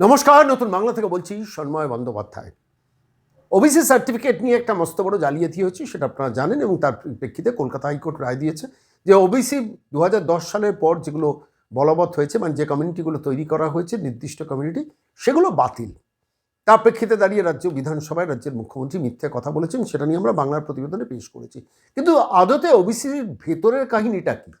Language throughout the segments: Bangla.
নমস্কার, নতুন বাংলা থেকে বলছি সন্ময় বন্দ্যোপাধ্যায়। ওবিসি সার্টিফিকেট নিয়ে একটা মস্ত বড় জালিয়াতি হয়েছে, সেটা আপনারা জানেন এবং তার প্রেক্ষিতে কলকাতা হাইকোর্ট রায় দিয়েছে যে ওবিসি দু হাজার দশ সালের পর যেগুলো বলবৎ হয়েছে মানে যে কমিউনিটিগুলো তৈরি করা হয়েছে, নির্দিষ্ট কমিউনিটি, সেগুলো বাতিল। তার প্রেক্ষিতে দাঁড়িয়ে রাজ্য বিধানসভায় রাজ্যের মুখ্যমন্ত্রী মিথ্যে কথা বলেছেন, সেটা নিয়ে আমরা বাংলার প্রতিবেদনে পেশ করেছি। কিন্তু আদতে ওবিসির ভেতরের কাহিনীটা কি?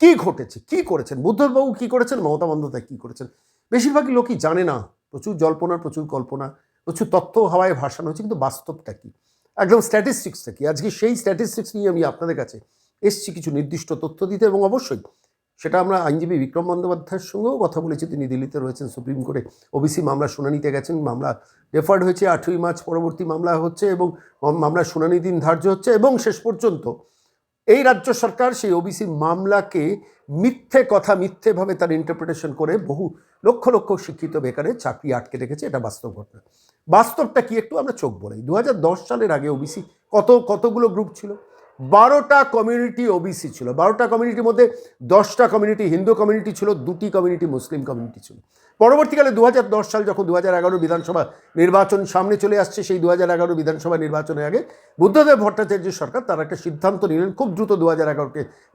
কি ঘটেছে? কি করেছেন? বুদ্ধবাবু কি করেছেন? মমতা বন্দ্যোপাধ্যায় কি করেছেন? বেশিরভাগই লোকই জানে না। প্রচুর জল্পনা, প্রচুর কল্পনা, প্রচুর তথ্য হাওয়ায় ভাসানো হচ্ছে কিন্তু বাস্তবটা কি? একদম স্ট্যাটিস্টিক্সটা কি? আজকে সেই স্ট্যাটিস্টিক্স নিয়ে আমি আপনাদের কাছে এসছি কিছু নির্দিষ্ট তথ্য দিতে এবং অবশ্যই সেটা আমরা আইনজীবী বিক্রম বন্দ্যোপাধ্যায়ের সঙ্গেও কথা বলেছি। তিনি দিল্লিতে রয়েছেন, সুপ্রিম কোর্টে ওবিসি মামলা শুনানিতে গেছেন, মামলা রেফার্ড হয়েছে আঠেরোই মার্চ পরবর্তী মামলা হচ্ছে এবং মামলার শুনানি দিন ধার্য হচ্ছে এবং শেষ পর্যন্ত এই রাজ্য সরকার সেই ওবিসি মামলাকে মিথ্যে কথা, মিথ্যেভাবে তার ইন্টারপ্রিটেশন করে বহু লক্ষ লক্ষ শিক্ষিত বেকারের চাকরি আটকে রেখেছে। এটা বাস্তব ঘটনা। বাস্তবটা কি একটু আমরা চোখ বলাই দু হাজার দশ সালের আগে ওবিসি কত, কতগুলো গ্রুপ ছিল? বারোটা কমিউনিটি ওবিসি ছিল। বারোটা কমিউনিটির মধ্যে দশটা কমিউনিটি হিন্দু কমিউনিটি ছিল, দুটি কমিউনিটি মুসলিম কমিউনিটি ছিল। পরবর্তীকালে দু হাজার দশ সাল যখন দু হাজার এগারো বিধানসভা নির্বাচন সামনে চলে আসছে, সেই দু হাজার এগারো বিধানসভা নির্বাচনের আগে বুদ্ধদেব ভট্টাচার্য সরকার তারা একটা সিদ্ধান্ত নিলেন খুব দ্রুত দু হাজার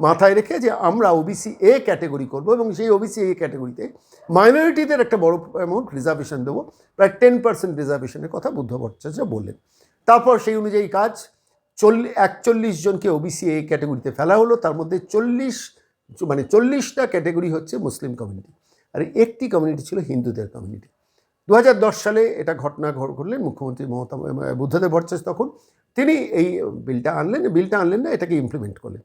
মাথায় রেখে যে আমরা ওবিসি এ ক্যাটেগরি করব এবং সেই ওবিসি এ ক্যাটেগরিতে মাইনরিটিদের একটা বড় অ্যামাউন্ট রিজার্ভেশন দেবো। প্রায় টেন পার্সেন্ট রিজার্ভেশনের কথা বুদ্ধ ভট্টাচার্য বললেন। তারপর সেই অনুযায়ী কাজ চল্লিশ একচল্লিশ জনকে ওবিসি এই ক্যাটাগরিতে ফেলা হলো, তার মধ্যে চল্লিশ মানে চল্লিশটা ক্যাটাগরি হচ্ছে মুসলিম কমিউনিটি আর একটি কমিউনিটি ছিল হিন্দুদের কমিউনিটি দু হাজার দশ সালে এটা ঘটনা ঘটলেন মুখ্যমন্ত্রী মমতা বুদ্ধদেব ভট্টাচার্য তখন। তিনি এই বিলটা আনলেন বিলটা আনলেন না, এটাকে ইমপ্লিমেন্ট করলেন।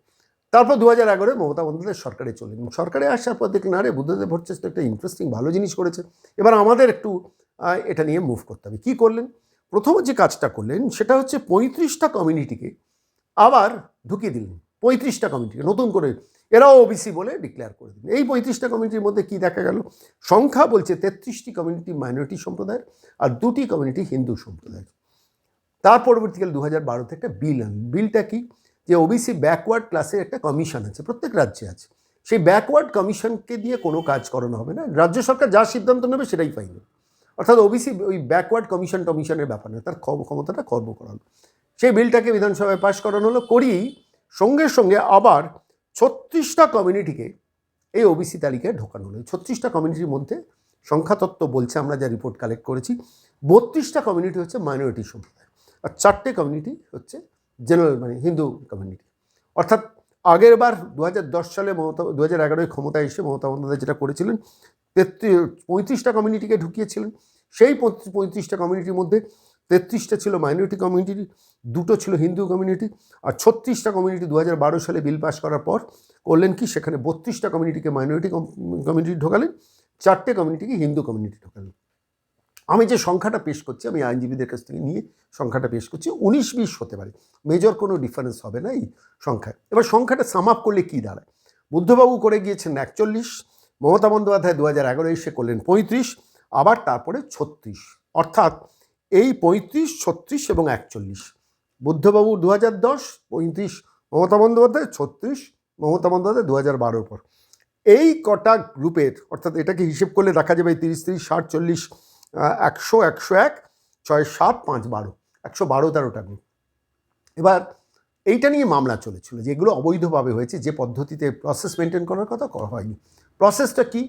তারপর দু হাজার এগারোয় মমতা বন্দ্যোপাধ্যায় সরকারে চলেন। সরকারে আসার পর দেখলেন, আরে বুদ্ধদেব ভট্টাচার্য একটা ইন্টারেস্টিং ভালো জিনিস করেছে। এবার আমাদের একটু এটা নিয়ে মুভ করতে হবে। কী করলেন? প্রথম যে কাজটা করলেন সেটা হচ্ছে পঁয়ত্রিশটা কমিউনিটিকে আবার ঢুকিয়ে দিলেন, পঁয়ত্রিশটা কমিউনিটিকে নতুন করে। এরাও ওবিসি বলে ডিক্লেয়ার করে দিলেন। এই পঁয়ত্রিশটা কমিউনিটির মধ্যে কি দেখা গেল? সংখ্যা বলছে তেত্রিশটি কমিউনিটি মাইনরিটি সম্প্রদায়ের আর দুটি কমিউনিটি হিন্দু সম্প্রদায়ের। তার পরবর্তীকালে দু হাজার বারোতে একটা বিল আনলেন। বিলটা কি? যে ওবিসি ব্যাকওয়ার্ড ক্লাসের একটা কমিশন আছে, প্রত্যেক রাজ্যে আছে। সেই ব্যাকওয়ার্ড কমিশনকে দিয়ে কোনো কাজ করানো হবে না। রাজ্য সরকার যা সিদ্ধান্ত নেবে সেটাই ফাইনাল অর্থাৎ ওবিসি ওই ব্যাকওয়ার্ড কমিশন টমিশনের ব্যাপার না তার ক্ষম- ক্ষমতাটা কর্ম করানো সেই বিলটাকে বিধানসভায় পাশ করানো হলো করি সঙ্গে সঙ্গে আবার ছত্রিশটা কমিউনিটিকে এই ওবিসি তালিকায় ঢোকানো হলো। ছত্রিশটা কমিউনিটির মধ্যে সংখ্যাতত্ত্ব বলছে, আমরা যা রিপোর্ট কালেক্ট করেছি, বত্রিশটা কমিউনিটি হচ্ছে মাইনরিটি সম্প্রদায়। আর চারটে কমিউনিটি হচ্ছে জেনারেল মানে হিন্দু কমিউনিটি অর্থাৎ আগের বার দু হাজার দশ সালে মমতা দু হাজার এগারোয় ক্ষমতায় এসে মমতা বন্দ্যোপাধ্যায় যেটা করেছিলেন তেত্রিশ পঁয়ত্রিশটা কমিউনিটিকে ঢুকিয়েছিলেন। সেই পঁয়ত্রিশটা কমিউনিটির মধ্যে তেত্রিশটা ছিল মাইনরিটি কমিউনিটি দুটো ছিল হিন্দু কমিউনিটি আর ছত্রিশটা কমিউনিটি দু হাজার বারো সালে বিল পাস করার পর করলেন কি? সেখানে বত্রিশটা কমিউনিটিকে মাইনরিটি কমিউনিটি ঢোকালেন, চারটে কমিউনিটিকে হিন্দু কমিউনিটি ঢোকালেন। আমি যে সংখ্যাটা পেশ করছি, আমি আইনজীবীদের কাছ থেকে নিয়ে সংখ্যাটা পেশ করছি, উনিশ বিশ হতে পারে। মেজর কোনো ডিফারেন্স হবে না এই সংখ্যায়। এবার সংখ্যাটা সাম আপ করলে কী দাঁড়ায়? বুদ্ধবাবু করে গিয়েছেন একচল্লিশ, মমতা বন্দ্যোপাধ্যায় দু হাজার এগারো এসে করলেন পঁয়ত্রিশ, আবার তারপরে ছত্রিশ। অর্থাৎ এই পঁয়ত্রিশ, ছত্রিশ এবং একচল্লিশ। বুদ্ধবাবু দু হাজার দশ, পঁয়ত্রিশ, মমতা বন্দ্যোপাধ্যায় ছত্রিশ, মমতা বন্দ্যোপাধ্যায় দু হাজার বারোর পর। এই কটা গ্রুপের অর্থাৎ এটাকে হিসেব করলে দেখা যাবে তিরিশ তিরিশ, ষাট, চল্লিশ একশো একশো এক, ছয়, সাত, পাঁচ, বারো, একশো বারো, তেরোটা গ্রুপ। এবার এইটা নিয়ে মামলা চলেছিল যেগুলো অবৈধভাবে হয়েছে, যে পদ্ধতিতে প্রসেস মেনটেন করার কথা করা হয়নি। প্রসেসটা কি?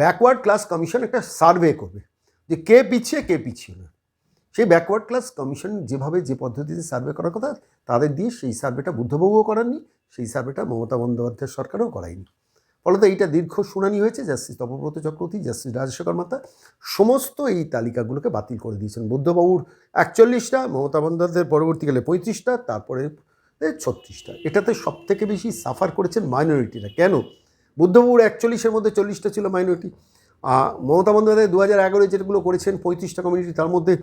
ব্যাকওয়ার্ড ক্লাস কমিশন একটা সার্ভে করবে যে কে পিছিয়ে কে পিছিয়ে না। সেই ব্যাকওয়ার্ড ক্লাস কমিশন যেভাবে যে পদ্ধতিতে সার্ভে করার কথা, তাদের দিয়ে সেই সার্ভেটা বুদ্ধবাবুও করাননি, সেই সার্ভেটা মমতা বন্দ্যোপাধ্যায়ের সরকারও করায়নি। ফলত এইটা দীর্ঘ শুনানি হয়েছে, জাস্টিস তপব্রত চক্রবর্তী, জাস্টিস রাজশেখর মাতা, সমস্ত এই তালিকাগুলোকে বাতিল করে দিয়েছেন। বুদ্ধবাবুর একচল্লিশটা, মমতা বন্দ্যোপাধ্যায়ের পরবর্তীকালে পঁয়ত্রিশটা, তারপরে ছত্রিশটা। এটাতে সব থেকে বেশি সাফার করেছেন মাইনরিটিরা। কেন? বুদ্ধবাবুর একচল্লিশের মধ্যে চল্লিশটা ছিল মাইনরিটি। মমতা বন্দ্যোপাধ্যায় দু হাজার এগারোয় যেগুলো করেছেন, পঁয়ত্রিশটা কমিউনিটি, তার মধ্যে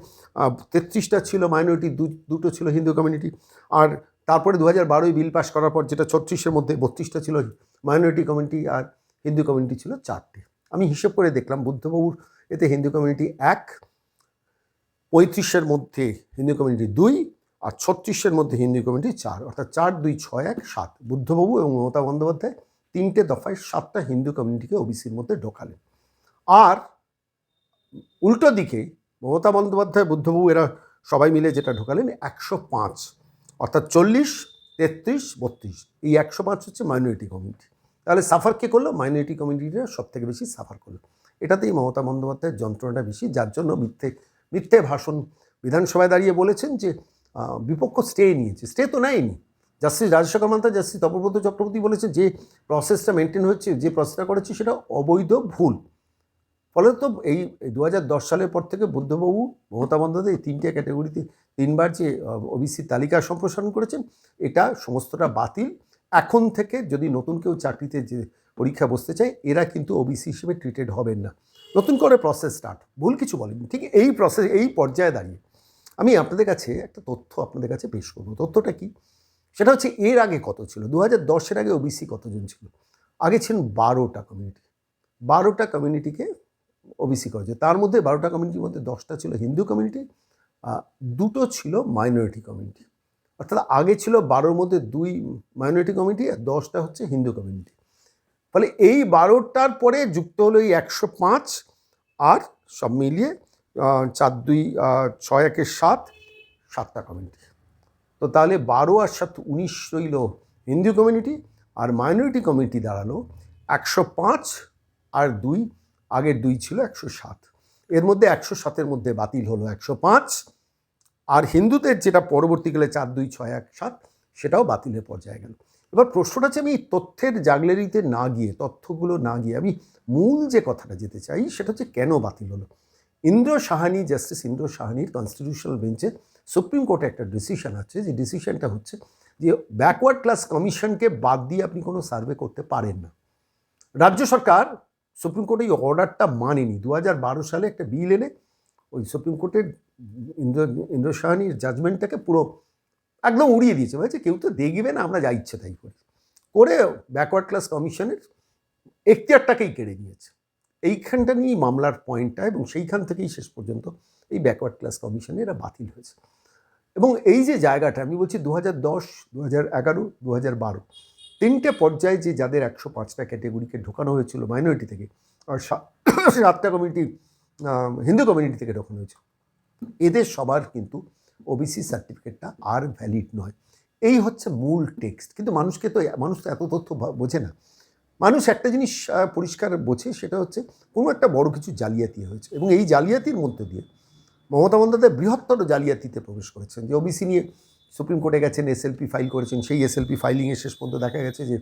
তেত্রিশটা ছিল মাইনরিটি দুটো ছিল হিন্দু কমিউনিটি। আর তারপরে দু হাজার বারোয় বিল পাস করার পর যেটা ছত্রিশের মধ্যে, বত্রিশটা ছিল মাইনরিটি কমিউনিটি আর হিন্দু কমিউনিটি ছিল চারটে। আমি হিসেব করে দেখলাম বুদ্ধবাবুর এতে হিন্দু কমিউনিটি এক, পঁয়ত্রিশের মধ্যে হিন্দু কমিউনিটি দুই, আর ছত্রিশের মধ্যে হিন্দু কমিউনিটি চার। অর্থাৎ চার, দুই, ছয়, এক, সাত। বুদ্ধবাবু এবং মমতা বন্দ্যোপাধ্যায় তিনটে দফায় সাতটা হিন্দু কমিউনিটিকে ওবিসির মধ্যে ঢোকালেন। আর উল্টো দিকে মমতা বন্দ্যোপাধ্যায়, বুদ্ধবাবু এরা সবাই মিলে যেটা ঢোকালেন একশো পাঁচ। অর্থাৎ চল্লিশ, তেত্রিশ, বত্রিশ। এই একশো পাঁচ হচ্ছে মাইনরিটি কমিউনিটি তাহলে সাফার কে করল? মাইনরিটি কমিউনিটিরা সব থেকে বেশি সাফার করল। এটাতেই মমতা বন্দ্যোপাধ্যায়ের যন্ত্রণাটা বেশি, যার জন্য মিথ্যে মিথ্যে ভাষণ বিধানসভায় দাঁড়িয়ে বলেছেন যে বিপক্ষ স্টে নিয়েছে। স্টে তো নেয়নি। জাস্টিস রাজশেখর মান্তা জাস্টিস তপব্রত চক্রবর্তী বলেছে যে প্রসেসটা মেনটেন হচ্ছে যে প্রসেসটা করেছে সেটা অবৈধ ভুল। ফলে তো এই দু সালের পর থেকে বুদ্ধবাবু, মমতা বন্দ্যোপাধ্যায় এই তিনটে ক্যাটাগরিতে তিনবার যে ওবিসি তালিকা সম্প্রসারণ করেছেন, এটা সমস্তটা বাতিল। এখন থেকে যদি নতুন কেউ চাকরিতে যে পরীক্ষা বসতে চায়, এরা কিন্তু ওবিসি হিসেবে ট্রিটেড হবেন না। নতুন করে প্রসেস স্টার্ট ভুল কিছু বলেনি ঠিক এই প্রসেস এই পর্যায়ে দাঁড়িয়ে আমি আপনাদের কাছে একটা তথ্য আপনাদের কাছে পেশ করব। তথ্যটা কি? সেটা হচ্ছে এর আগে কত ছিল? দু হাজার দশের আগে ওবিসি কতজন ছিল? আগে ছিলেন বারোটা কমিউনিটি বারোটা কমিউনিটিকে ওবিসি করেছে তার মধ্যে বারোটা কমিউনিটির মধ্যে দশটা ছিল হিন্দু কমিউনিটি দুটো ছিল মাইনরিটি কমিউনিটি অর্থাৎ আগে ছিল বারোর মধ্যে দুই মাইনরিটি কমিটি আর দশটা হচ্ছে হিন্দু কমিউনিটি ফলে এই বারোটার পরে যুক্ত হলো এই একশো পাঁচ আর সব মিলিয়ে চার, দুই ছয় একের সাত, সাতটা কমিউনিটি তো তাহলে বারো আর সাত উনিশ রইল হিন্দু কমিউনিটি আর মাইনরিটি কমিউনিটি দাঁড়াল একশো পাঁচ আর দুই, আগের দুই ছিল একশো সাত। এর মধ্যে একশো সাতের মধ্যে বাতিল হলো একশো পাঁচ। আর হিন্দুদের যেটা পরবর্তীকালে চার, দুই, ছয়, এক, সাত, সেটাও বাতিলের পর্যায়ে গেল। এবার প্রশ্নটা হচ্ছে আমি তথ্যের জাগলেরিতে না গিয়ে, তথ্যগুলো না গিয়ে আমি মূল যে কথাটা যেতে চাই, সেটা হচ্ছে কেন বাতিল হলো? ইন্দ্র সাহানি, জাস্টিস ইন্দ্র সাহানির কনস্টিটিউশনাল বেঞ্চে সুপ্রিম কোর্টে একটা ডিসিশন আছে, যে ডিসিশনটা হচ্ছে যে ব্যাকওয়ার্ড ক্লাস কমিশনকে বাদ দিয়ে আপনি কোনো সার্ভে করতে পারেন না। রাজ্য সরকার সুপ্রিম কোর্টে এই অর্ডারটা মানেনি। দু সালে একটা বিল এনে ওই সুপ্রিম কোর্টের ইন্দ্র ইন্দ্র জাজমেন্টটাকে পুরো একদম উড়িয়ে দিয়েছে। বলছে, কেউ তো দেখবে না, আমরা যা ইচ্ছে তাই করি। করে ব্যাকওয়ার্ড ক্লাস কমিশনের এখতিয়ারটাকেই কেড়ে নিয়েছে। এইখানটা নিয়েই মামলার পয়েন্টটা এবং সেইখান থেকেই শেষ পর্যন্ত এই ব্যাকওয়ার্ড ক্লাস কমিশনে এরা বাতিল হয়েছে। এবং এই যে জায়গাটা, আমি বলছি দু হাজার দশ দু হাজার এগারো দু হাজার বারো, তিনটে পর্যায়ে যে যাদের একশো পাঁচটা ক্যাটেগরিকে ঢোকানো হয়েছিল মাইনরিটি থেকে, আর সাতটা কমিউনিটি হিন্দু কমিউনিটি থেকে ঢোকানো হয়েছে, এদের সবার কিন্তু ওবিসি সার্টিফিকেটটা আর ভ্যালিড নয়। এই হচ্ছে মূল টেক্সট কিন্তু মানুষকে তো, মানুষ তো এত তথ্য বোঝে না। মানুষ একটা জিনিস পরিষ্কার বোঝে, সেটা হচ্ছে কোনো একটা বড় কিছু জালিয়াতি হয়েছে। এবং এই জালিয়াতির মধ্যে দিয়ে মমতা বন্দ্যোপাধ্যায় বৃহত্তর জালিয়াতিতে প্রবেশ করেছেন। যে ওবিসি নিয়ে সুপ্রিম কোর্টে গেছেন এসএলপি ফাইল করেছেন, সেই এসএলপি ফাইলিংয়ে শেষ পর্যন্ত দেখা গেছে যে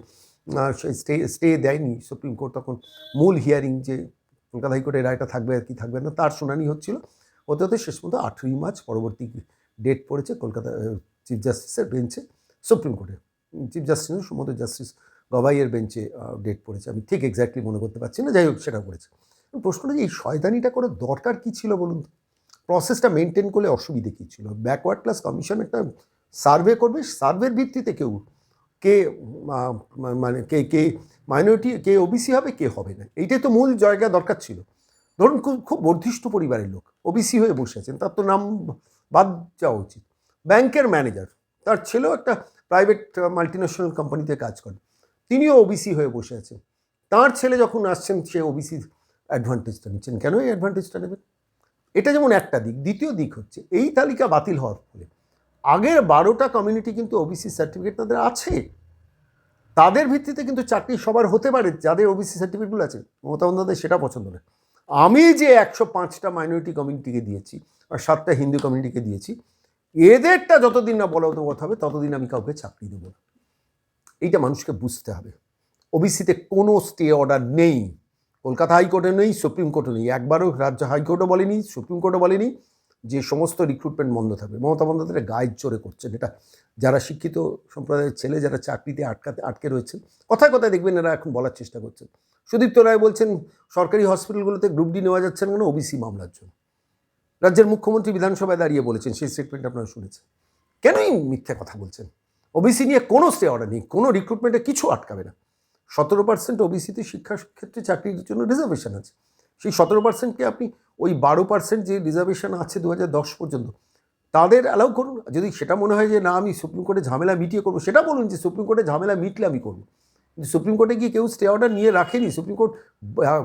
স্টে স্টে দেয়নি সুপ্রিম কোর্ট তখন মূল হিয়ারিং যে কলকাতা হাইকোর্টের রায়টা থাকবে, আর কি থাকবে না, তার শুনানি হচ্ছিল। হতে হতে শেষ পর্যন্ত আঠেরোই মার্চ পরবর্তী ডেট পড়েছে কলকাতা চিফ জাস্টিসের বেঞ্চে সুপ্রিম কোর্টে চিফ জাস্টিস সম্ভবত জাস্টিস গবাইয়ের বেঞ্চে ডেট পড়েছে। আমি ঠিক এক্স্যাক্টলি মনে করতে পারছি না, যাই হোক সেটা করেছে প্রশ্নটা যে এই শয়তানিটা করে দরকার কী ছিল বলুন তো? প্রসেসটা মেনটেন করলে অসুবিধে কী ছিল? ব্যাকওয়ার্ড ক্লাস কমিশন একটা সার্ভে করবে সার্ভের ভিত্তিতে কেউ কে মানে কে কে মাইনরিটি কে ওবিসি হবে, কে হবে না। এইটাই তো মূল জায়গা দরকার ছিল। ধরুন খুব খুব বর্ধিষ্ঠ পরিবারের লোক ওবিসি হয়ে বসে আছেন, তার তো নাম বাদ যাওয়া উচিত। ব্যাংকের ম্যানেজার, তার ছেলেও একটা প্রাইভেট মাল্টিন্যাশনাল কোম্পানিতে কাজ করে, তিনিও ওবিসি হয়ে বসে আছেন। তার ছেলে যখন আসছেন, সে ওবিসির অ্যাডভান্টেজটা নিচ্ছেন। কেন এই অ্যাডভান্টেজটা নেবেন? এটা যেমন একটা দিক, দ্বিতীয় দিক হচ্ছে, এই তালিকা বাতিল হওয়ার ফলে আগের বারোটা কমিউনিটি কিন্তু ওবিসি সার্টিফিকেট তাদের আছে। তাদের ভিত্তিতে কিন্তু চাকরি সবার হতে পারে, যাদের ওবিসি সার্টিফিকেটগুলো আছে। মমতা বন্দ্যোপাধ্যায় সেটা পছন্দ নয়। আমি যে একশো পাঁচটা মাইনরিটি কমিউনিটিকে দিয়েছি, আর সাতটা হিন্দু কমিউনিটিকে দিয়েছি, এদেরটা যতদিন না বলা কথা হবে, ততদিন আমি কাউকে চাকরি দেবো না। এইটা মানুষকে বুঝতে হবে। ওবিসিতে কোনো স্টে অর্ডার নেই। কলকাতা হাইকোর্টে নেই সুপ্রিম কোর্টে নেই। একবারও রাজ্য হাইকোর্টও বলেনি সুপ্রিম কোর্টও বলেনি। যে সমস্ত রিক্রুটমেন্ট বন্ধ থাকবে। মমতা বন্দ্যোপাধ্যায় গায়ের জোরে করছেন। এটা যারা শিক্ষিত সম্প্রদায়ের ছেলে যারা চাকরিতে আটকাতে আটকে রয়েছেন, কথায় কথায় দেখবেন এরা এখন বলার চেষ্টা করছেন। সুদীপ্ত রায় বলছেন, সরকারি হসপিটালগুলোতে গ্রুপ ডি নেওয়া যাচ্ছে না ওবিসি মামলার জন্য। রাজ্যের মুখ্যমন্ত্রী বিধানসভায় দাঁড়িয়ে বলেছেন, সেই স্টেটমেন্ট আপনারা শুনেছেন। কেনই মিথ্যে কথা বলছেন? ওবিসি নিয়ে কোনো স্টে অর্ডার নেই, কোনো রিক্রুটমেন্টে কিছু আটকাবে না। সতেরো পার্সেন্ট ওবিসিতে শিক্ষার ক্ষেত্রে চাকরির জন্য রিজার্ভেশন আছে। সেই সতেরো পার্সেন্টকে আপনি ওই বারো পার্সেন্ট যে রিজার্ভেশন আছে দু হাজার দশ পর্যন্ত, তাদের অ্যালাউ করুন। যদি সেটা মনে হয় যে না, আমি সুপ্রিম কোর্টে ঝামেলা মিটিয়ে করব, সেটা বলুন যে সুপ্রিম কোর্টে ঝামেলা মিটলে আমি করব। কিন্তু সুপ্রিম কোর্টে গিয়ে কেউ স্টে অর্ডার নিয়ে রাখেনি, সুপ্রিম কোর্ট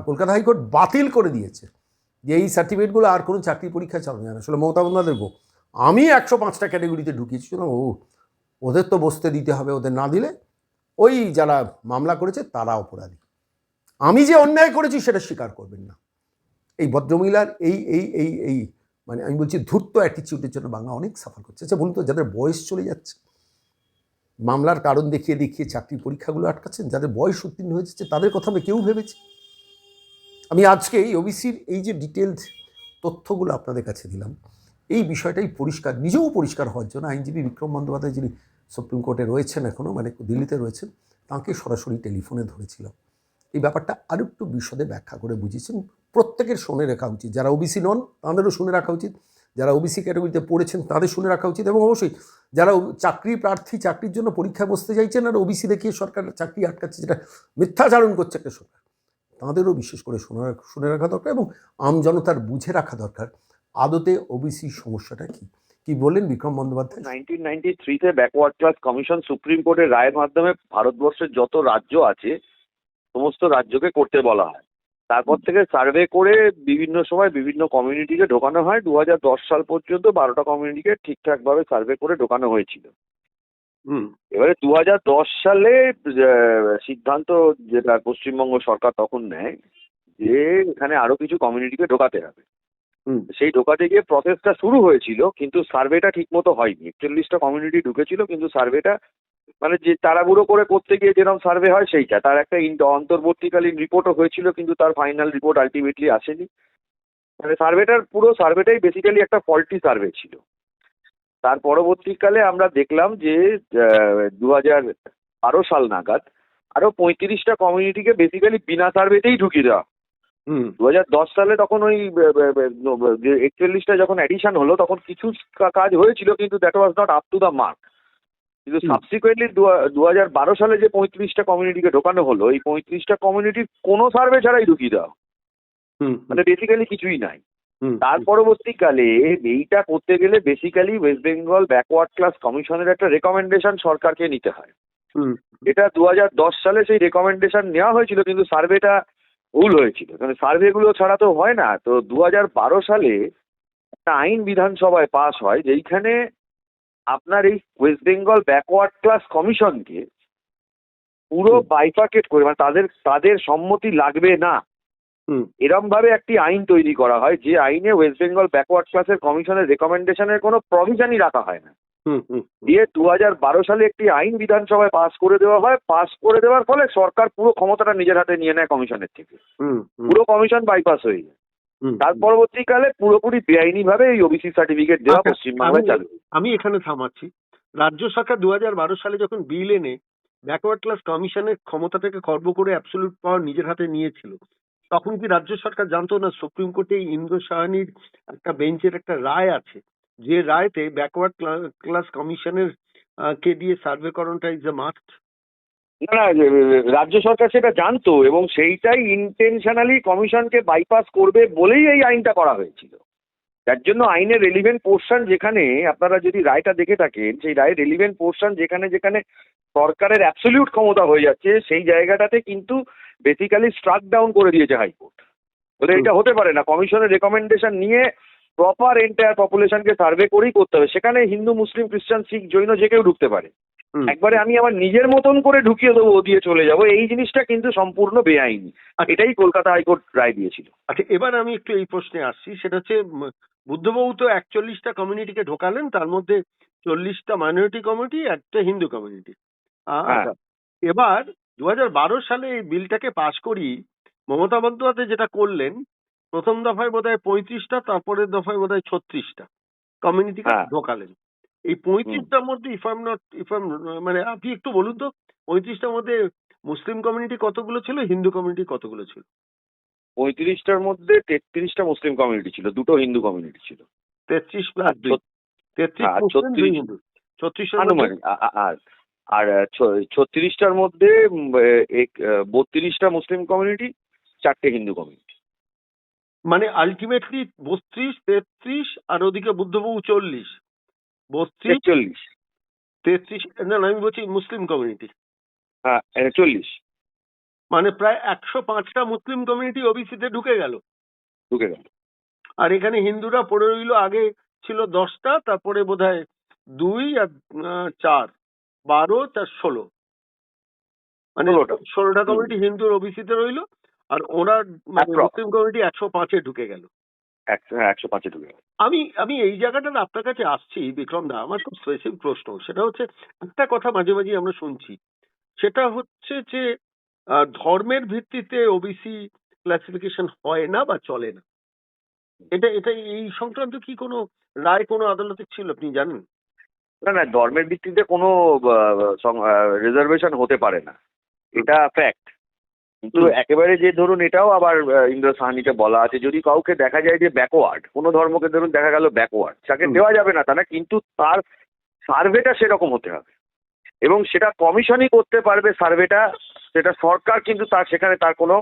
কলকাতা হাইকোর্ট বাতিল করে দিয়েছে যে এই সার্টিফিকেটগুলো আর কোনো চাকরি পরীক্ষা চালানো যায় না আসলে মমতা বন্দ্যোপাধ্যায় আমি একশো পাঁচটা ক্যাটাগরিতে ঢুকিয়েছি ও, ওদের তো বসতে দিতে হবে, ওদের না দিলে ওই যারা মামলা করেছে তারা অপরাধী। আমি যে অন্যায় করেছি সেটা স্বীকার করবেন না। এই ভদ্রমহিলার এই এই এই এই মানে আমি বলছি ধূর্ত অ্যাটিচিউডের জন্য বাংলা অনেক সাফার করছে। আচ্ছা বলুন তো, যাদের বয়স চলে যাচ্ছে, মামলার কারণ দেখিয়ে দেখিয়ে চাকরি পরীক্ষাগুলো আটকাচ্ছেন, যাদের বয়স উত্তীর্ণ হয়েছে তাদের কথা আমি কেউ ভেবেছি? আমি আজকে এই ওবিসির এই যে ডিটেলড তথ্যগুলো আপনাদের কাছে দিলাম, এই বিষয়টাই পরিষ্কার, নিজেও পরিষ্কার হওয়ার জন্য আইনজীবী বিক্রম বন্দ্যোপাধ্যায় যিনি সুপ্রিম কোর্টে রয়েছেন এখনও মানে দিল্লিতে রয়েছেন, তাঁকে সরাসরি টেলিফোনে ধরেছিলাম। এই ব্যাপারটা আরেকটু বিশদে ব্যাখ্যা করে বুঝিয়েছেন। প্রত্যেকের শুনে রাখা উচিত। যারা ওবিসি নন, তাদেরও শুনে রাখা উচিত। যারা ওবিসি ক্যাটাগরিতে পড়েছেন, তাদের শুনে রাখা উচিত এবং অবশ্যই যারা চাকরি প্রার্থী, চাকরির জন্য পরীক্ষা বসতে চাইছেন আর ওবিসি দেখিয়ে সরকার চাকরি আটকাচ্ছে, যেটা মিথ্যাচারণ করছে একটা সরকার, তাদেরও বিশেষ করে শুনে শুনে রাখা দরকার এবং আম জনতার বুঝে রাখা দরকার আদতে ওবিসি সমস্যাটা কি। কি বললেন বিক্রম বন্দ্যোপাধ্যায়? নাইনটিন নাইনটি থ্রিতে ব্যাকওয়ার্ড ক্লাস কমিশন সুপ্রিম কোর্টের রায়ের মাধ্যমে ভারতবর্ষের যত রাজ্য আছে, সমস্ত রাজ্যকে করতে বলা হয়। তারপর থেকে সার্ভে করে বিভিন্ন সময় বিভিন্ন কমিউনিটিকে ঢোকানো হয়। দু হাজার দশ সাল পর্যন্ত বারোটা কমিউনিটিকে ঠিকঠাকভাবে সার্ভে করে ঢোকানো হয়েছিল। হুম। এবারে দু হাজার দশ সালে আহ, সিদ্ধান্ত যেটা পশ্চিমবঙ্গ সরকার তখন নেয় যে এখানে আরও কিছু কমিউনিটিকে ঢোকাতে হবে। হুম। সেই ঢোকাতে গিয়ে প্রসেসটা শুরু হয়েছিল কিন্তু সার্ভেটা ঠিক মতো হয়নি। একচল্লিশটা কমিউনিটি ঢুকেছিল কিন্তু সার্ভেটা মানে যে তাড়াহুড়ো করে করতে গিয়ে যেরকম সার্ভে হয় সেইটা। তার একটা ইন- অন্তর্বর্তীকালীন রিপোর্টও হয়েছিল কিন্তু তার ফাইনাল রিপোর্ট আলটিমেটলি আসেনি। মানে সার্ভেটার পুরো সার্ভেটাই বেসিক্যালি একটা ফল্টি সার্ভে ছিল। তার পরবর্তীকালে আমরা দেখলাম যে দু হাজার বারো সাল নাগাদ আরও পঁয়ত্রিশটা কমিউনিটিকে বেসিক্যালি বিনা সার্ভেতেই ঢুকিয়ে দেওয়া। হুম। দু হাজার দশ সালে তখন ওই একচল্লিশটা যখন অ্যাডিশন হলো তখন কিছু কাজ হয়েছিল কিন্তু that was not up to the mark কিন্তু সাবসিকুয়েন্টলি দু হাজার বারো সালে যে পঁয়ত্রিশটা কমিউনিটিকে ঢোকানো হলো এই পঁয়ত্রিশটা কমিউনিটির কোনো সার্ভে ছাড়াই ঢুকিয়ে দেওয়া হুম। মানে বেসিক্যালি কিছুই নাই। তার পরবর্তীকালে এইটা করতে গেলে basically West Bengal backward class কমিশনের একটা রেকমেন্ডেশন সরকারকে নিতে হয়। হুম। এটা দু হাজার দশ সালে সেই রেকমেন্ডেশন নেওয়া হয়েছিল কিন্তু সার্ভেটা ভুল হয়েছিল। কারণ সার্ভেগুলো ছাড়া তো হয় না। তো দু হাজার বারো সালে একটা আইন বিধানসভায় পাস হয় যেইখানে আপনার এই ওয়েস্ট বেঙ্গল ব্যাকওয়ার্ড ক্লাস কমিশনকে পুরো। বাইফাকেট করে মানে তাদের তাদের সম্মতি লাগবে না। এরম ভাবে একটি আইন তৈরি করা হয় যে আইনে ওয়েস্ট বেঙ্গল ব্যাকওয়ার্ড ক্লাসের কমিশনের রেকমেন্ডেশনের কোনো প্রভিশনই রাখা হয় না। হুম হুম দিয়ে দু হাজার বারো সালে একটি আইন বিধানসভায় পাস করে দেওয়া হয় পাস করে দেওয়ার ফলে সরকার পুরো ক্ষমতাটা নিজের হাতে নিয়ে নেয় কমিশনের থেকে। পুরো কমিশন বাইপাস হয়ে যায়। তার পরবর্তীকালে পুরোপুরি বেআইনি ভাবে এই ওবিসি সার্টিফিকেট দেওয়া আচ্ছা, পশ্চিমবাংলায় চালু। আমি এখানে থামাচ্ছি। রাজ্য সরকার দু বারো সালে যখন বিল এনে ব্যাকওয়ার্ড ক্লাস কমিশনের ক্ষমতা থেকে খর্ব করে অ্যাবসলিউট পাওয়ার নিজের হাতে নিয়েছিল তখন কি রাজ্য সরকার জানতো না সুপ্রিম কোর্টে ইন্দ্র সাহানির একটা বেঞ্চের একটা রায় আছে? যে রায়তে ব্যাকওয়ার্ড ক্লাস কমিশনের কে দিয়ে সার্ভে করানোটা ইজ এ মাস্ট না না রাজ্য সরকার সেটা জানতো এবং সেইটাই ইন্টেনশনালি কমিশনকে বাইপাস করবে বলেই এই আইনটা করা হয়েছিল। যার জন্য আইনের রেলিভেন্ট পোর্শন যেখানে আপনারা যদি রায়টা দেখে থাকেন সেই রায়ের রেলিভেন্ট পোর্শন যেখানে যেখানে সরকারের অ্যাবসলিউট ক্ষমতা হয়ে যাচ্ছে সেই জায়গাটাতে কিন্তু বেসিক্যালি স্ট্রাক ডাউন করে দিয়েছে হাইকোর্ট। বলে এটা হতে পারে না কমিশনের রেকমেন্ডেশন নিয়ে প্রপার এন্টায়ার পপুলেশনকে সার্ভে করেই করতে হবে। সেখানে হিন্দু মুসলিম খ্রিস্টান শিখ জৈন যে কেউ ঢুকতে পারে। একবারে আমি আমার নিজের মতন করে ঢুকিয়ে দেবো দিয়ে চলে যাব। এই জিনিসটা কিন্তু সম্পূর্ণ বেআইনি। আচ্ছা। এটাই কলকাতা হাইকোর্ট রায় দিয়েছিল। আচ্ছা এবার আমি একটু এই প্রশ্নে আসছি। সেটা হচ্ছে বুদ্ধবাবু তো একচল্লিশটা কমিউনিটিকে ঢোকালেন তার মধ্যে চল্লিশটা মাইনরিটি কমিউনিটি একটা হিন্দু কমিউনিটি হ্যাঁ। এবার দু বারো সালে এই বিলটাকে পাশ করি মমতা বন্দ্যোপাধ্যায় যেটা করলেন প্রথম দফায় বোধহয় পঁয়ত্রিশটা তারপরের দফায় বোধহয় ছত্রিশটা কমিউনিটিকে হ্যাঁ। ঢোকালেন। এই পঁয়ত্রিশটার মধ্যে if I'm not if I'm মানে আপনি একটু বলুন তো পঁয়ত্রিশটার মধ্যে মুসলিম কমিউনিটি কতগুলো ছিল হিন্দু কমিউনিটি কতগুলো ছিল? পঁয়ত্রিশটার মধ্যে তেত্রিশটা মুসলিম কমিউনিটি ছিল দুটো হিন্দু কমিউনিটি ছিল। তেত্রিশ প্লাস দুই। তেত্রিশ হ্যাঁ, ছত্রিশ। হিন্দু। আ- আর আর ছত্রিশটার মধ্যে বত্রিশটা মুসলিম কমিউনিটি চারটে হিন্দু কমিউনিটি মানে আলটিমেটলি বত্রিশ তেত্রিশ আর ওদিকে বুদ্ধবাবু চল্লিশ। বত্রিশ? একচল্লিশ। তেত্রিশ? না আমি বলছি মুসলিম কমিউনিটি হ্যাঁ চল্লিশ মানে প্রায় একশো পাঁচটা মুসলিম কমিউনিটি ওবিসিতে ঢুকে গেল। ঢুকে গেল। আর এখানে হিন্দুরা পড়ে রইল আগে ছিল দশটা তারপরে বোধহয় দুই আর চার। বারো চার ষোলো। মানে ষোলোটা। কমিটি হিন্দুর ওবিসিতে রইল আর ওরা মানে মুসলিম কমিটি একশো পাঁচে ঢুকে গেল। একশো পাঁচে ঢুকে গেল। আমি আমি এই জায়গাটাতে আপনার কাছে আসছি বিক্রম দা আমার খুব স্পেসিফিক প্রশ্ন। সেটা হচ্ছে একটা কথা মাঝে মাঝে আমরা শুনছি। সেটা হচ্ছে যে আহ, ধর্মের ভিত্তিতে ওবিসি ক্লাসিফিকেশন হয় না বা চলে না? এটা এটা এই সংক্রান্ত কি কোনো রায় কোনো আদালতে ছিল আপনি জানেন? না না ধর্মের ভিত্তিতে কোনো রিজার্ভেশন হতে পারে না। এটা ফ্যাক্ট কিন্তু একেবারে যে ধরুন এটাও আবার ইন্দ্র সাহানিতে বলা আছে যদি কাউকে দেখা যায় যে ব্যাকওয়ার্ড কোনো ধর্মকে ধরুন দেখা গেল ব্যাকওয়ার্ড তাকে। দেওয়া যাবে না তা না কিন্তু তার সার্ভেটা সেরকম হতে হবে। এবং সেটা কমিশনই করতে পারবে সার্ভেটা সেটা সরকার কিন্তু তার সেখানে তার কোনো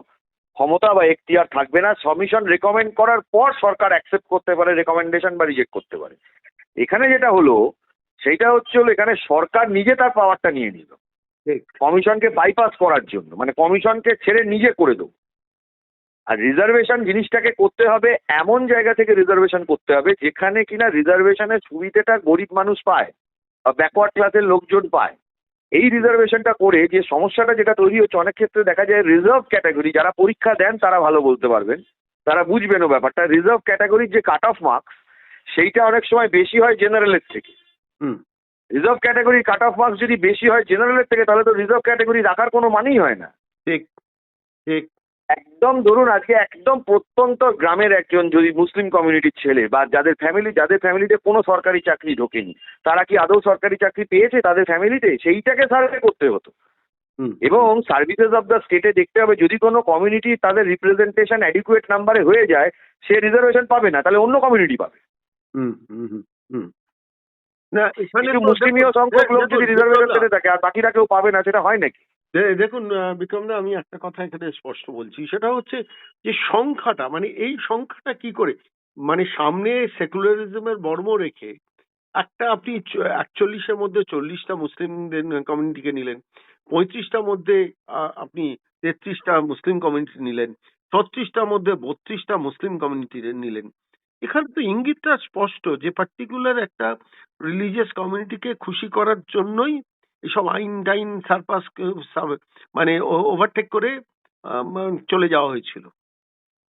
ক্ষমতা বা এখতিয়ার থাকবে না। কমিশন রেকমেন্ড করার পর সরকার অ্যাকসেপ্ট করতে পারে রেকমেন্ডেশন বা রিজেক্ট করতে পারে। এখানে যেটা হলো সেইটা হচ্ছে হলো এখানে সরকার নিজে তার পাওয়ারটা নিয়ে নিল। কমিশনকে বাইপাস করার জন্য মানে কমিশনকে ছেড়ে নিজে করে দেবো। আর রিজার্ভেশন জিনিসটাকে করতে হবে, এমন জায়গা থেকে রিজার্ভেশন করতে হবে, যেখানে কিনা রিজার্ভেশনের সুবিধাটা গরিব মানুষ পায়, বা ব্যাকওয়ার্ড ক্লাসের লোকজন পায়। এই রিজার্ভেশনটা করে যে সমস্যাটা যেটা তৈরি হচ্ছে, অনেক ক্ষেত্রে দেখা যায় রিজার্ভ ক্যাটাগরি যারা পরীক্ষা দেন তারা ভালো বলতে পারবেন, তারা বুঝবেনও ব্যাপারটা। রিজার্ভ ক্যাটাগরির যে কাট অফ মার্কস সেইটা অনেক সময় বেশি হয় জেনারেলের থেকে। হুম। রিজার্ভ ক্যাটাগরির কাট অফ মার্কস যদি বেশি হয় জেনারেলের থেকে তাহলে তো রিজার্ভ ক্যাটাগরি রাখার কোনো মানেই হয় না। ঠিক ঠিক। একদম ধরুন আজকে একদম প্রত্যন্ত গ্রামের একজন যদি মুসলিম কমিউনিটির ছেলে বা যাদের ফ্যামিলি যাদের ফ্যামিলিতে কোনো সরকারি চাকরি ঢোকেনি তারা কি আদৌ সরকারি চাকরি পেয়েছে তাদের ফ্যামিলিতে সেইটাকে সার্ভে করতে হতো। হুম। এবং সার্ভিসেস অফ দ্য স্টেটে দেখতে হবে যদি কোনো কমিউনিটি তাদের রিপ্রেজেন্টেশন অ্যাডিকুয়েট নাম্বারে হয়ে যায় সে রিজার্ভেশন পাবে না তাহলে অন্য কমিউনিটি পাবে। হুম হুম হুম, হুম। না এখানে মুসলিমীয় দেখুন- সংখ্যক লোক যদি রিজার্ভেশন পেতে থাকে আর বাকিরা কেউ পাবে না সেটা হয় নাকি? দেখুন বিক্রমদা আমি একটা কথা এখানে স্পষ্ট বলছি। সেটা হচ্ছে যে সংখ্যাটা মানে এই সংখ্যাটা কি করে? মানে সামনে সেকুলারিজমের বর্ম রেখে একটা আপনি একচল্লিশের মধ্যে চল্লিশটা মুসলিম কমিউনিটিকে নিলেন পঁয়ত্রিশটার মধ্যে আপনি তেত্রিশটা মুসলিম কমিউনিটি নিলেন ছত্রিশটার মধ্যে বত্রিশটা মুসলিম কমিউনিটি নিলেন। এখানে তো ইঙ্গিতটা স্পষ্ট যে পার্টিকুলার একটা রিলিজিয়াস কমিউনিটিকে খুশি করার জন্যই এসব আইন টাইন সারপাস মানে ওভারটেক করে চলে যাওয়া হয়েছিল।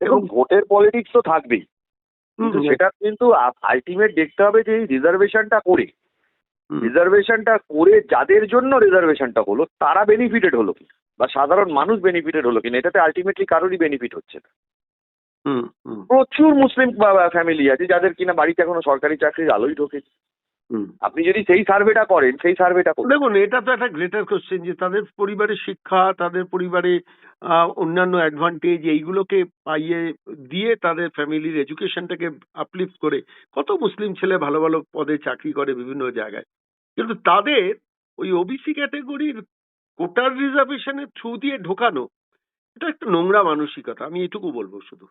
এবং ভোটের পলিটিক্স তো থাকবেই। সেটা কিন্তু আলটিমেট দেখতে হবে যে এই রিজার্ভেশনটা করে। রিজার্ভেশনটা করে যাদের জন্য রিজার্ভেশনটা হলো তারা বেনিফিটেড হলো কি বা সাধারণ মানুষ বেনিফিটেড হলো কিনা? এটাতে আলটিমেটলি কারোরই বেনিফিট হচ্ছে না। প্রচুর মুসলিম ফ্যামিলি আছে যাদের কিনা বাড়িতে এখনও সরকারি চাকরির আলোই ঢোকে হুম। আপনি যদি সেই সার্ভেটা করেন সেই সার্ভেটা করুন। দেখুন এটা তো একটা গ্রেটার কোশ্চেন যে তাদের পরিবারের শিক্ষা তাদের পরিবারে আহ, অন্যান্য অ্যাডভান্টেজ এইগুলোকে পাইয়ে দিয়ে তাদের ফ্যামিলির এডুকেশনটাকে আপলিফট করে কত মুসলিম ছেলে ভালো ভালো পদে চাকরি করে বিভিন্ন জায়গায়। কিন্তু তাদের ওই ওবিসি ক্যাটাগরির কোটার রিজার্ভেশনের থ্রু দিয়ে ঢোকানো এটা একটা নোংরা মানসিকতা আমি এটুকু বলব শুধু।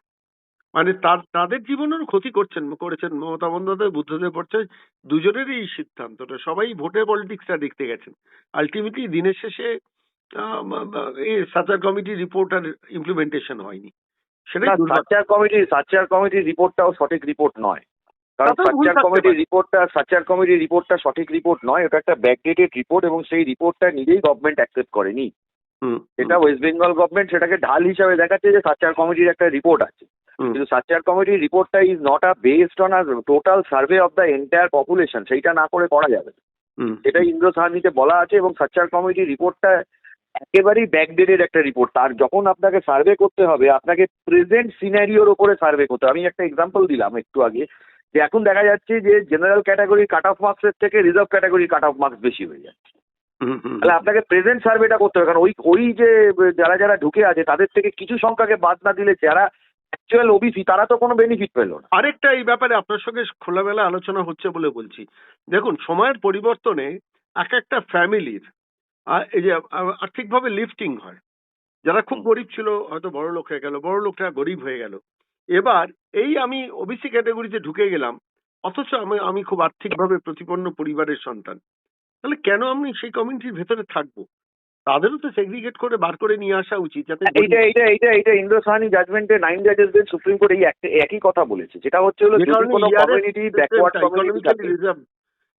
মানে তার তাদের জীবনের ক্ষতি করছেন করেছেন মমতা বন্দ্যোপাধ্যায় বুদ্ধদেব ভট্টাচার্য দুজনেরই এই সিদ্ধান্তটা। সবাই ভোটের পলিটিক্সটা দেখতে গেছেন। আলটিমেটলি দিনের শেষে সাচার কমিটির রিপোর্ট আর ইমপ্লিমেন্টেশন হয়নি। সেটাই দুর্ভাগ্য। সাচ্চার কমিটি সাচ্চার কমিটির রিপোর্টটাও সঠিক রিপোর্ট নয়। কারণ থাকতে কমিটির পারে। রিপোর্টটা সাচ্চার কমিটির রিপোর্টটা সঠিক রিপোর্ট নয় ওটা একটা ব্যাকডেটেড রিপোর্ট এবং সেই রিপোর্টটা নিজেই গভর্নমেন্ট অ্যাকসেপ্ট করেনি। হুম, এটা ওয়েস্ট বেঙ্গল গভর্নমেন্ট সেটাকে ঢাল হিসাবে দেখাচ্ছে যে সাচ্চার কমিটির একটা রিপোর্ট আছে। কিন্তু সার্চার কমিটির রিপোর্টটা is not a based on a total survey of the entire population সেইটা না করে করা যাবে। সেটা ইন্দ্র সাহানিতে বলা আছে এবং সার্চার কমিটির রিপোর্টটা একেবারেই ব্যাকডেটেড একটা রিপোর্ট তার যখন আপনাকে সার্ভে করতে হবে আপনাকে প্রেজেন্ট সিনারিওর ওপরে সার্ভে করতে হবে। আমি একটা এক্সাম্পল দিলাম একটু আগে যে এখন দেখা যাচ্ছে যে জেনারেল ক্যাটাগরির কাট অফ মার্কসের থেকে রিজার্ভ ক্যাটাগরির কাট অফ মার্কস বেশি হয়ে যাচ্ছে। তাহলে আপনাকে প্রেজেন্ট সার্ভেটা করতে হবে কারণ ওই ওই যে যারা যারা ঢুকে আছে তাদের থেকে কিছু সংখ্যাকে বাদ না দিলে যারা অ্যাকচুয়াল ওবিসি তারা তো কোনো বেনিফিট পেল না। আরেকটা এই ব্যাপারে আপনার সঙ্গে খোলামেলা আলোচনা হচ্ছে বলে বলছি। দেখুন সময়ের পরিবর্তনে এক একটা ফ্যামিলির এই যে আর্থিকভাবে লিফটিং হয়। যারা খুব গরিব ছিল হয়তো বড় লোক হয়ে গেল বড় লোকটা গরিব হয়ে গেল। এবার এই আমি ওবিসি ক্যাটাগরিতে ঢুকে গেলাম অথচ আমি আমি খুব আর্থিকভাবে প্রতিপন্ন পরিবারের সন্তান। তাহলে কেন আমি সেই কমিউনিটির ভেতরে থাকব? তাদেরও তো সেগ্রিগেট করে বার করে নিয়ে আসা উচিত যাতে এইটা এইটা এইটা এইটা ইন্দ্রসাহানি জাজমেন্টে নাইন জাজেস বেঞ্চ সুপ্রিম কোর্ট এই একই কথা বলেছে। যেটা হচ্ছে হলো যদি কোনো কমিউনিটি ব্যাকওয়ার্ড কমিউনিটি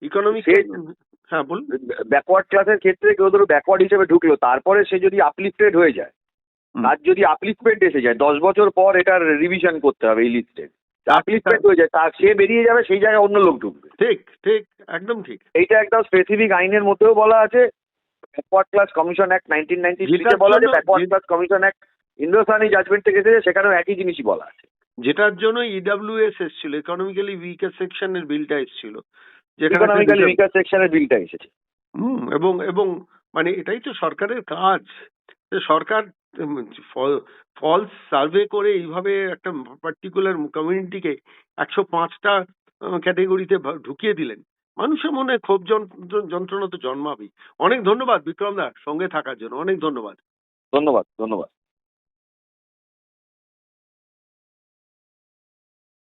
ইকোনমিক হ্যাঁ বলুন। ব্যাকওয়ার্ড ক্লাসের ক্ষেত্রে কেউ ধরো ব্যাকওয়ার্ড হিসেবে ঢুকলো তারপরে সে যদি আপলিফটেড হয়ে যায়। তার যদি আপলিফমেন্ট এসে যায় দশ বছর পর এটার রিভিশন করতে হবে এই লিস্টে আপলিফমেন্ট হয়ে যায় তার সে বেরিয়ে যাবে সেই জায়গায় অন্য লোক ঢুকবে। ঠিক ঠিক একদম ঠিক। এইটা একদম স্পেসিফিক আইনের মধ্যেও বলা আছে backward class commission act nineteen ninety বলা জন্য- backward class commission act judgement থেকে এসেছে সেখানেও একই জিনিসই বলা আছে। যেটার জন্য ইডাব্লিউএস এসেছিল ইকোনমিক্যালি উইকার সেকশনের বিলটা এসেছিল যেখানে ইকোনমিক্যালি উইকার সেকশনের বিলটা এসেছে। হুম এবং এবং মানে এটাই তো সরকারের কাজ। যে সরকার ফলস সার্ভে করে এইভাবে একটা পার্টিকুলার কমিউনিটিকে একশো পাঁচটা ক্যাটেগরিতে ঢুকিয়ে দিলেন। মানুষের মনে ক্ষোভ যন্ত্র- যন্ত্রণা তো জন্মাবেই অনেক ধন্যবাদ বিক্রম দা সঙ্গে থাকার জন্য। অনেক ধন্যবাদ। ধন্যবাদ ধন্যবাদ।